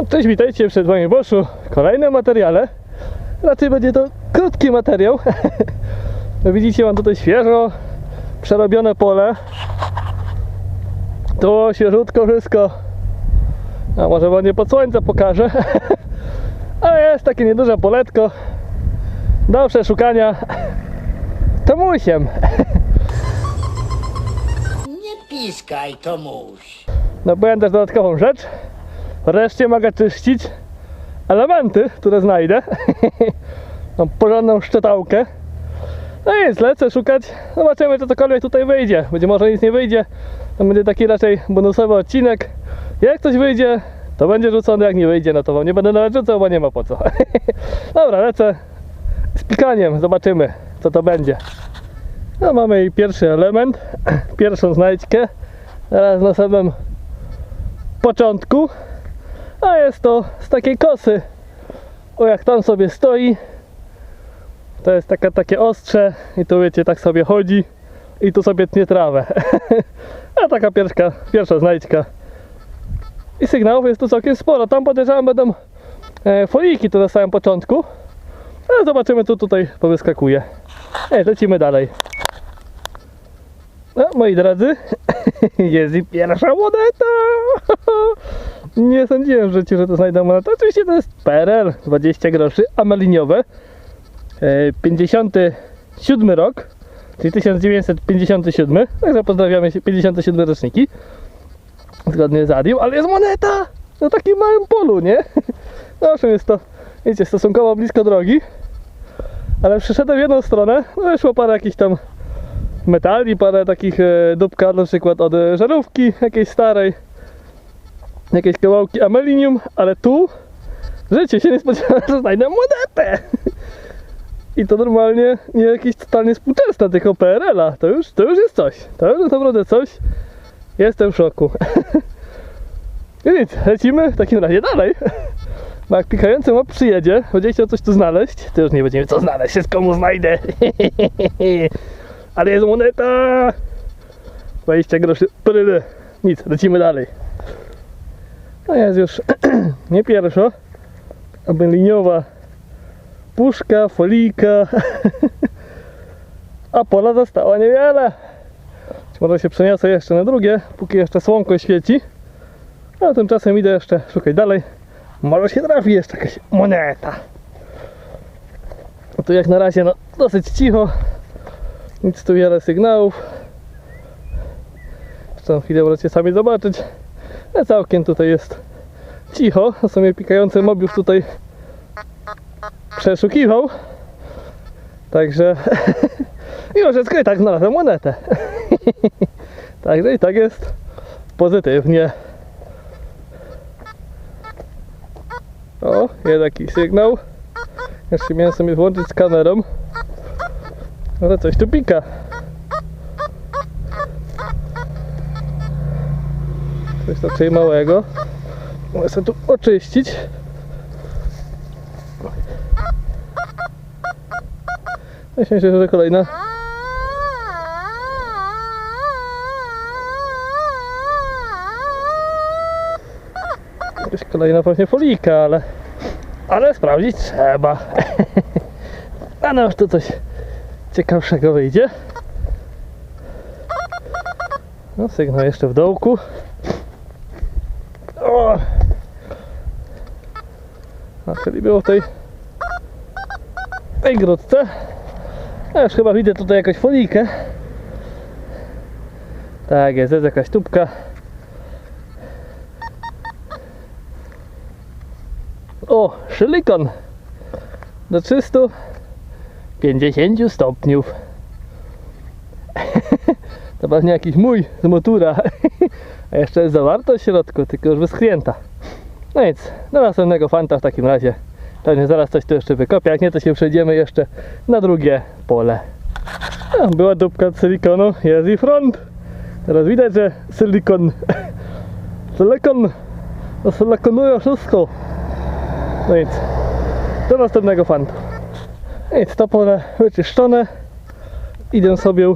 No, cześć, witajcie przed wami Boszu. Kolejne materiale. Raczej będzie to krótki materiał. No widzicie, mam tutaj świeżo przerobione pole. To świeżutko wszystko. A może ładnie pod słońce pokażę. Ale jest takie nieduże poletko. Do przeszukania. To musiem. Nie piskaj, Tomuś. No byłem też dodatkową rzecz. Wreszcie mogę czyścić elementy, które znajdę. Mam porządną szczetałkę. No i lecę szukać. Zobaczymy, czy cokolwiek tutaj wyjdzie. Być może nic nie wyjdzie. To będzie taki raczej bonusowy odcinek. Jak coś wyjdzie, to będzie rzucony. Jak nie wyjdzie, no to wam nie będę nawet rzucał, bo nie ma po co. Dobra, lecę z pikaniem. Zobaczymy, co to będzie. No mamy i pierwszy element. Pierwszą znajdźkę. Teraz na samym początku. A jest to z takiej kosy. O jak tam sobie stoi. To jest taka, takie ostrze i tu wiecie tak sobie chodzi i tu sobie tnie trawę. A taka pierwsza, pierwsza znajdźka. I sygnałów jest tu całkiem sporo. Tam podejrzewam będą e, foliki tu na samym początku. Ale zobaczymy co tutaj powyskakuje. E, lecimy dalej. No, moi drodzy, jest i pierwsza moneta. Nie sądziłem w życiu, że to znajdę monetę. Oczywiście to jest PRL, 20 groszy, ameliniowe. E, 57 rok, czyli 1957. Także pozdrawiamy się 57 roczniki. Zgodnie z Adią, ale jest moneta na takim małym polu, nie? No, owszem, jest to, wiecie, stosunkowo blisko drogi. Ale przyszedłem w jedną stronę, no wyszło parę jakichś tam metali, parę takich e, dupka na przykład od e, żarówki jakiejś starej, jakieś kawałki amelinium, ale tu życie się nie spodziewałem, że znajdę monetę. I to normalnie nie jakieś totalnie współczesne, tylko PRL-a. To już, to już jest coś. To już jest naprawdę coś. Jestem w szoku. I nic, lecimy w takim razie dalej. Bo jak pikający mob przyjedzie, będzie chciał coś tu znaleźć, to już nie będziemy co znaleźć, wszystko mu znajdę. Ale jest moneta! 20 groszy. Prydy. Nic, lecimy dalej. No jest już nie pierwsza, aby liniowa puszka, folika. A pola zostało niewiele. Może się przeniosę jeszcze na drugie, póki jeszcze słonko świeci. A tymczasem idę jeszcze szukać dalej. Może się trafi jeszcze jakaś moneta. No tu jak na razie no, dosyć cicho. Nic tu wiele sygnałów. Jeszcze chwilę możecie sami zobaczyć. Całkiem tutaj jest cicho. A sobie pikający mobiów tutaj przeszukiwał. Także mimo wszystko i tak znalazłem monetę. Także i tak jest pozytywnie. O, jest jakiś sygnał. Jeszcze miałem sobie włączyć z kamerą. Ale coś tu pika. Coś raczej małego. Muszę sobie tu oczyścić. Myślę, że kolejna. Jakaś kolejna właśnie folika, ale... Ale sprawdzić trzeba. A no już tu coś ciekawszego wyjdzie. No, sygnał jeszcze w dołku. O! A czyli było w tej tej grudce. Ja już chyba widzę tutaj jakąś folikę. Tak jest, jest jakaś tubka. O, silikon do 350 stopniów. To pewnie jakiś mój z motura. A jeszcze jest zawartość w środku, tylko już wyschnięta. No nic, do następnego fanta w takim razie. Pewnie zaraz coś tu jeszcze wykopię, jak nie to się przejdziemy jeszcze na drugie pole. No, była dupka silikonu, jest i front. Teraz widać, że silikon, silikon, no silikonują wszystko. No nic, do następnego fanta. Nic, to pole wyczyszczone. Idę sobie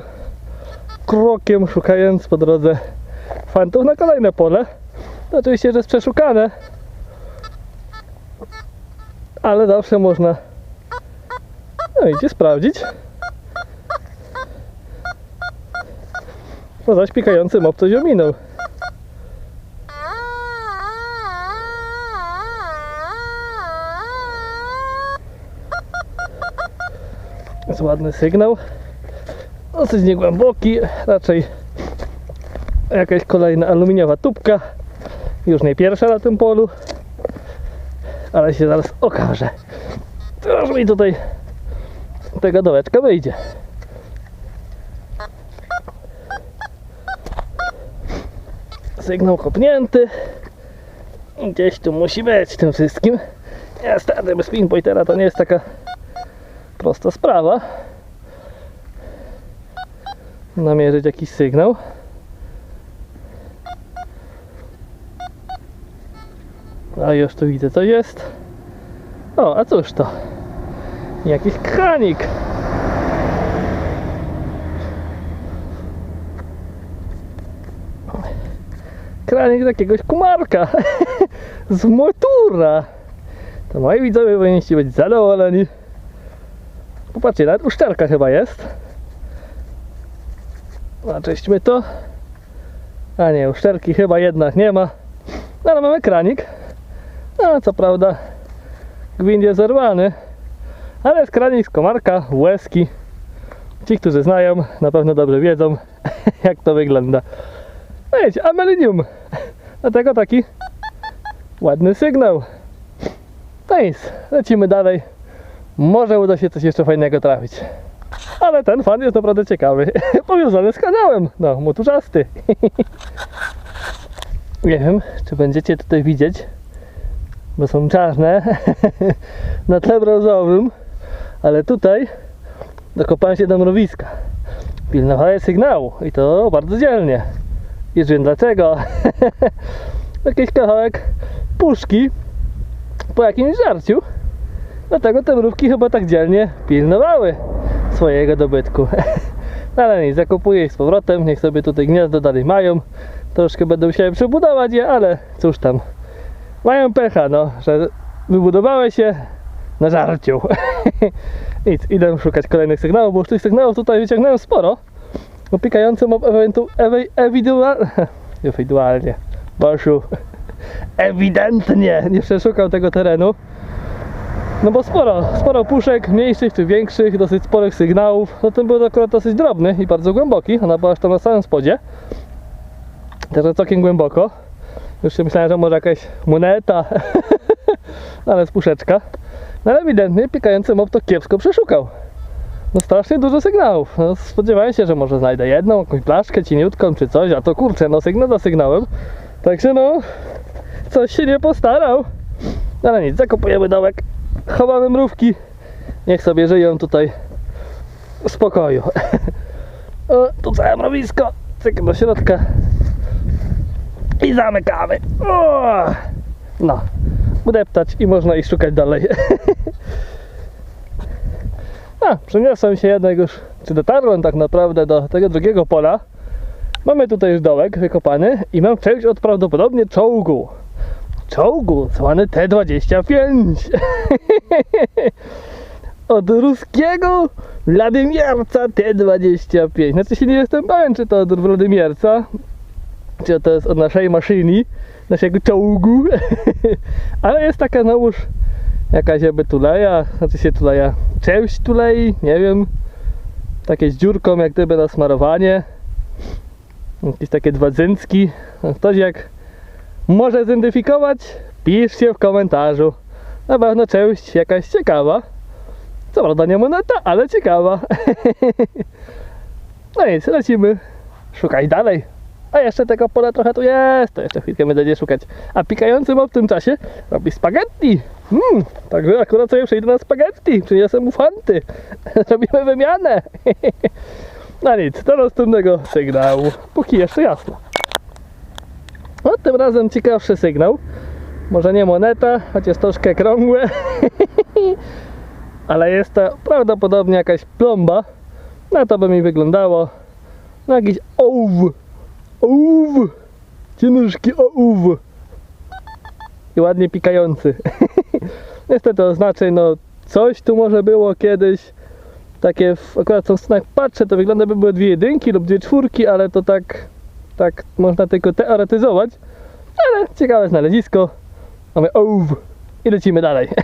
krokiem szukając po drodze fantów na kolejne pole. Oczywiście, że jest przeszukane, ale zawsze można no idzie sprawdzić. Bo zaś pikający mop coś ominął. Jest ładny sygnał. Dosyć niegłęboki, raczej jakaś kolejna aluminiowa tubka. Już nie pierwsza na tym polu, ale się zaraz okaże. Aż mi tutaj tego dołeczka wyjdzie. Sygnał kopnięty. Gdzieś tu musi być tym wszystkim. Niestety bez pinpointera to nie jest taka prosta sprawa. Namierzyć jakiś sygnał. A już tu widzę co jest. O, a cóż to? Jakiś kranik. Kranik z jakiegoś kumarka. z motura. To moi widzowie powinniście być zadowoleni. Popatrzcie, nawet uszczelka chyba jest. Naczyśćmy to. A nie, uszczelki chyba jednak nie ma. No ale mamy kranik. No co prawda gwint jest zerwany. Ale jest kranik z komarka, łezki. Ci, którzy znają, na pewno dobrze wiedzą, jak to wygląda. No wiecie, amelinium. Dlatego taki ładny sygnał. No nic, lecimy dalej. Może uda się coś jeszcze fajnego trafić. Ale ten fan jest naprawdę ciekawy. Powiązany z kanałem. No, moturzasty. Nie wiem, czy będziecie tutaj widzieć, bo są czarne na tle brązowym, ale tutaj dokopałem się do mrowiska. Pilnowałem sygnału i to bardzo dzielnie. Już wiem dlaczego. Jakiś kawałek puszki po jakimś żarciu. Dlatego te mrówki chyba tak dzielnie pilnowały swojego dobytku. Ale nic, zakupuję ich z powrotem, niech sobie tutaj gniazdo dalej mają. Troszkę będę musiał przebudować je, ale cóż tam. Mają pecha, no, że wybudowały się na żarciu. Nic, idę szukać kolejnych sygnałów, bo już tych sygnałów tutaj wyciągnąłem sporo. Bo pikający mob ewentu, ewi, ewidualnie, ewidualnie, Boszu, ewidentnie nie przeszukał tego terenu. No bo sporo, sporo puszek, mniejszych czy większych, dosyć sporych sygnałów. No ten był akurat dosyć drobny i bardzo głęboki, ona była aż tam na samym spodzie. Także całkiem głęboko. Już się myślałem, że może jakaś moneta, ale z puszeczka. No ale ewidentnie pikający mob to kiepsko przeszukał. No strasznie dużo sygnałów. No, spodziewałem się, że może znajdę jedną, jakąś blaszkę cieniutką czy coś, a to kurczę, no sygnał za sygnałem. Także no, coś się nie postarał. No ale nic, zakopujemy dołek, chowamy mrówki, niech sobie żyją tutaj w spokoju. O, tu całe mrowisko, cyk do środka i zamykamy. O! No, udeptać i można ich szukać dalej. A, przeniosłem się jednak już, czy dotarłem tak naprawdę do tego drugiego pola. Mamy tutaj już dołek wykopany i mam część od prawdopodobnie czołgu. Czołgu, zwany T-25. od ruskiego Władimierca T-25. Znaczy się nie jestem pewien, czy to od Władimierca, czy to jest od naszej maszyny, naszego czołgu. Ale jest taka znowuż jakaś jakby tuleja, znaczy się tuleja, część tulei, nie wiem, takie z dziurką jak gdyby na smarowanie, jakieś takie dwa dzynski, ktoś jak może zidentyfikować, piszcie w komentarzu, na pewno część jakaś ciekawa, co prawda nie moneta, ale ciekawa, no nic, lecimy szukać dalej. A jeszcze tego pola trochę tu jest, to jeszcze chwilkę będzie szukać. A pikający mob w tym czasie robi spaghetti. Mm, także akurat sobie przyjdę na spaghetti, przyniosę mu fanty. Robimy wymianę. No nic, do następnego sygnału. Póki jeszcze jasno. Tym razem ciekawszy sygnał. Może nie moneta, chociaż troszkę krągłe. Ale jest to prawdopodobnie jakaś plomba. Na to by mi wyglądało. No jakiś ołów. Ołów! Ciężki ołów! I ładnie pikający. Niestety oznaczeń, no coś tu może było kiedyś. Takie, w, akurat w tą stronę jak patrzę, to wygląda by były dwie jedynki lub dwie czwórki, ale to tak, tak można tylko teoretyzować. Ale ciekawe znalezisko. Mamy ołów i lecimy dalej.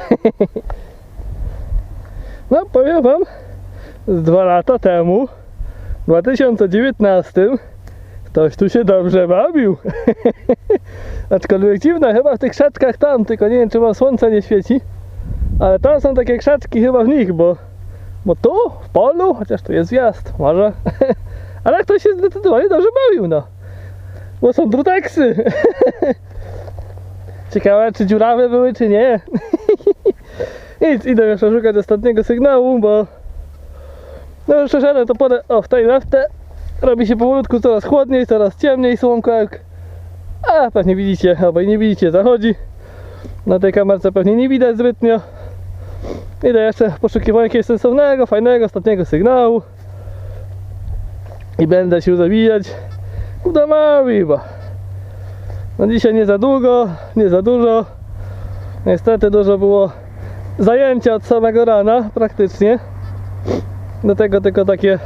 No, powiem wam, z dwa lata temu, w 2019, ktoś tu się dobrze bawił. Aczkolwiek dziwne, chyba w tych krzaczkach tam, tylko nie wiem, czy wam słońce nie świeci. Ale tam są takie krzaczki chyba w nich, bo, bo tu, w polu, chociaż tu jest wjazd, może. Ale ktoś się zdecydowanie dobrze bawił, no. Bo są druteksy. Ciekawe, czy dziurawe były, czy nie. Nic, idę jeszcze szukać ostatniego sygnału, bo no już przeszedłem to podę, o w tej leftę robi się powolutku coraz chłodniej, coraz ciemniej słonko jak a pewnie widzicie, albo i nie widzicie, zachodzi na tej kamerce pewnie nie widać zbytnio idę jeszcze poszukiwać jakiegoś sensownego, fajnego, ostatniego sygnału i będę się zabijać mały, bo no dzisiaj nie za długo, nie za dużo niestety dużo było zajęcia od samego rana praktycznie. Do tego tylko takie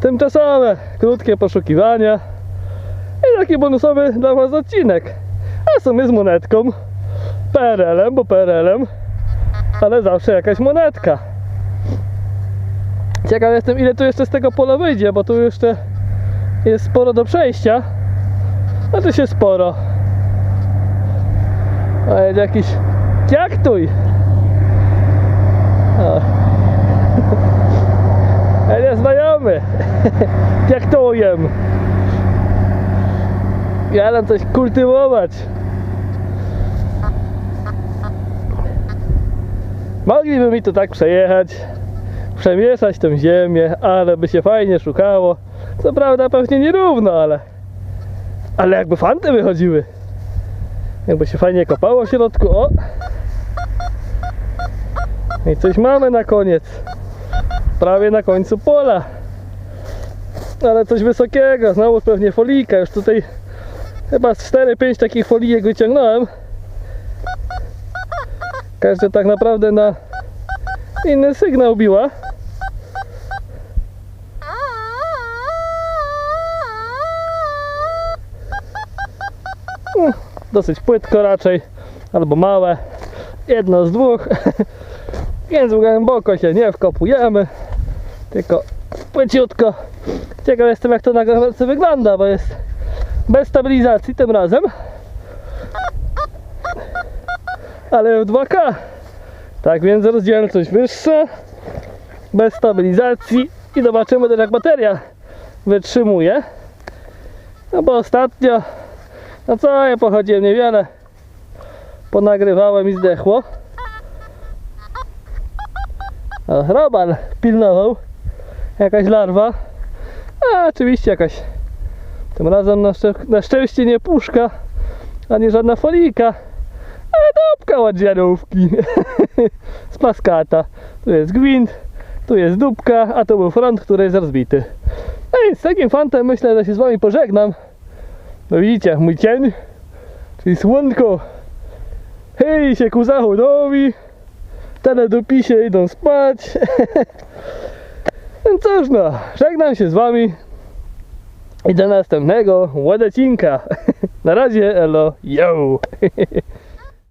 tymczasowe, krótkie poszukiwania. I taki bonusowy dla Was odcinek. A w sumie z monetką. PRL-em, bo PRL-em. Ale zawsze jakaś monetka. Ciekaw jestem ile tu jeszcze z tego pola wyjdzie, bo tu jeszcze jest sporo do przejścia. Znaczy się sporo. A jest jakiś kiaktuj. O. Ale znajomy. To jem. Ja coś kultywować. Mogliby mi tu tak przejechać, przemieszać tą ziemię, ale by się fajnie szukało. Co prawda pewnie nierówno, ale ale jakby fanty wychodziły. Jakby się fajnie kopało w środku, o! I coś mamy na koniec. Prawie na końcu pola. Ale coś wysokiego, znowu pewnie folika. Już tutaj chyba z 4-5 takich folijek wyciągnąłem. Każdy tak naprawdę na inny sygnał biła. Dosyć płytko raczej, albo małe. Jedno z dwóch. Więc głęboko się nie wkopujemy, tylko płyciutko. Ciekaw jestem jak to na kamerce wygląda, bo jest bez stabilizacji tym razem. Ale w 2K. Tak więc rozdzielczość wyższa, bez stabilizacji i zobaczymy też jak bateria wytrzymuje. No bo ostatnio, no co ja pochodziłem niewiele, ponagrywałem i zdechło. O, robal pilnował. Jakaś larwa. A oczywiście jakaś. Tym razem na, szczę- na szczęście nie puszka, ani żadna folika. Ale dupka od żarówki. Z. Tu jest gwint, tu jest dupka, a tu był front, który jest rozbity. No i z takim fantem myślę, że się z wami pożegnam. No widzicie, mój cień, czyli słonko. Hej się ku zachodowi teledupisie idą spać. No cóż no, żegnam się z wami i do następnego ładecinka. Na razie, elo, yo!